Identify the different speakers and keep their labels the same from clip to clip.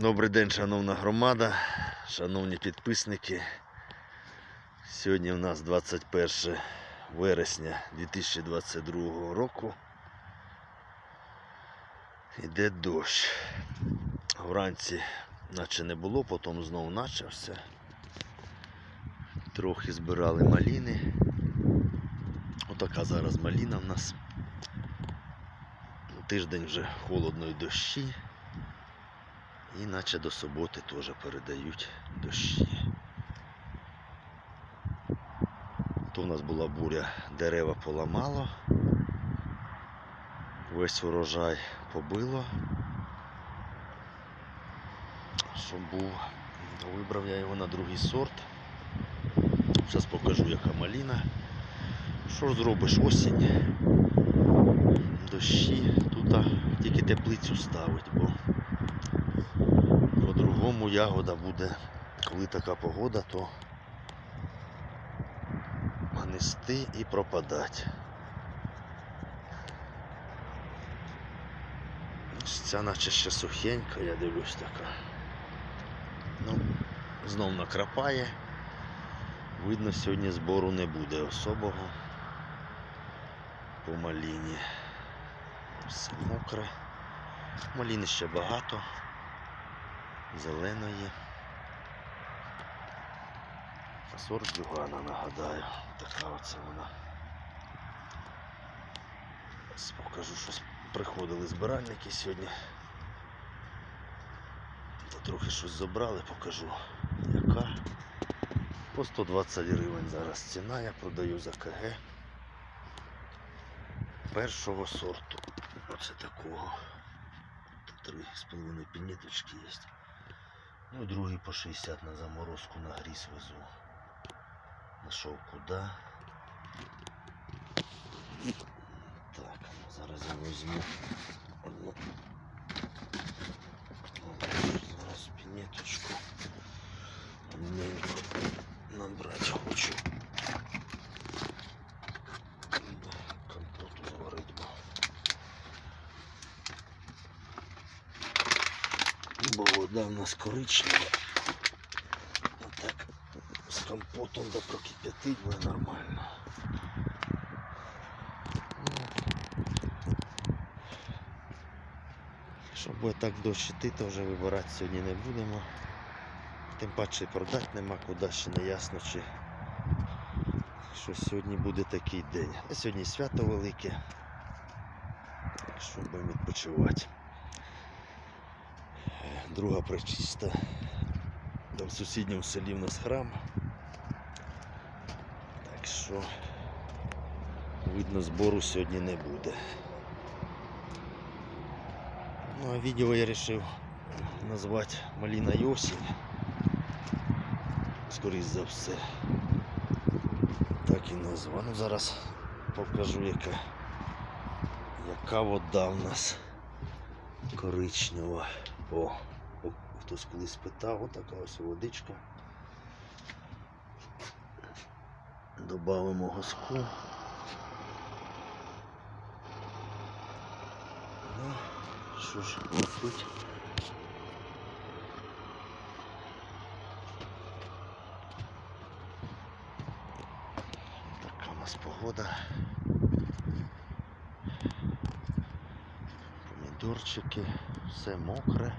Speaker 1: Добрий день, шановна громада, шановні підписники. Сьогодні у нас 21 вересня 2022 року. Іде дощ. Вранці наче не було, потім знову почався. Трохи збирали маліни. Отака зараз маліна в нас. Тиждень вже холодно і дощі. І наче до суботи теж передають дощі. То у нас була буря, дерева поламало, весь урожай побило. Щоб був, вибрав я його на другий сорт. Зараз покажу, яка маліна. Що ж зробиш осінь? Дощі, тут тільки теплицю ставить, бо по-другому ягода буде, коли така погода, то гнисти і пропадати. Ця наче ще сухенька, я дивлюсь така. Ну, знов накрапає. Видно, сьогодні збору не буде особого по маліні. Все мокре. Маліни ще багато зеленої. Сорт Югана, нагадаю. Така оце вона. Покажу, що приходили збиральники сьогодні. Та трохи щось забрали, покажу яка. По 120 гривень зараз ціна, я продаю за КГ. Першого сорту. Оце такого. Три з половиною пініточки є. Ну і другий по 60 на заморозку на гріз везу. Нашов куди. Так, зараз я візьму Бо вода в нас коричнева. Отак з компотом да прокип'ятить буде нормально. Щоб буде так дощ іти, то вже вибирати сьогодні не будемо. Тим паче продати нема куди ще не ясно, чи що сьогодні буде такий день. А сьогодні свято велике. Так що будемо відпочивати. Друга причиста. Там в сусідньому селі в нас храм. Так що видно збору сьогодні не буде. Ну а відео я вирішив назвати Маліна і осінь. Скоріше за все. Так і назва. Ну зараз покажу яка, яка вода в нас коричнева. О, хтось колись питав, отака ось водичка. Добавимо газку. Ну, що ж робити? Така у нас погода. Помідорчики, все мокре.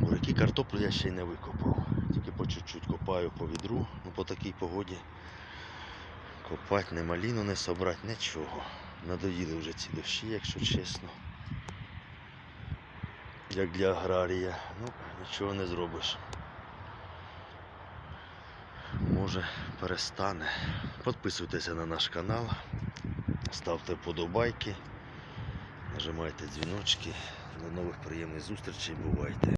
Speaker 1: Буряки картоплю я ще й не викопав. Тільки по чуть-чуть копаю по відру, ну по такій погоді. Копати не маліну, не собрати, нічого. Надоїли вже ці дощі, якщо чесно. Як для аграрія. Ну, нічого не зробиш. Може перестане. Підписуйтеся на наш канал, ставте вподобайки, нажимайте дзвіночки. До нових приємних зустрічей. Бувайте!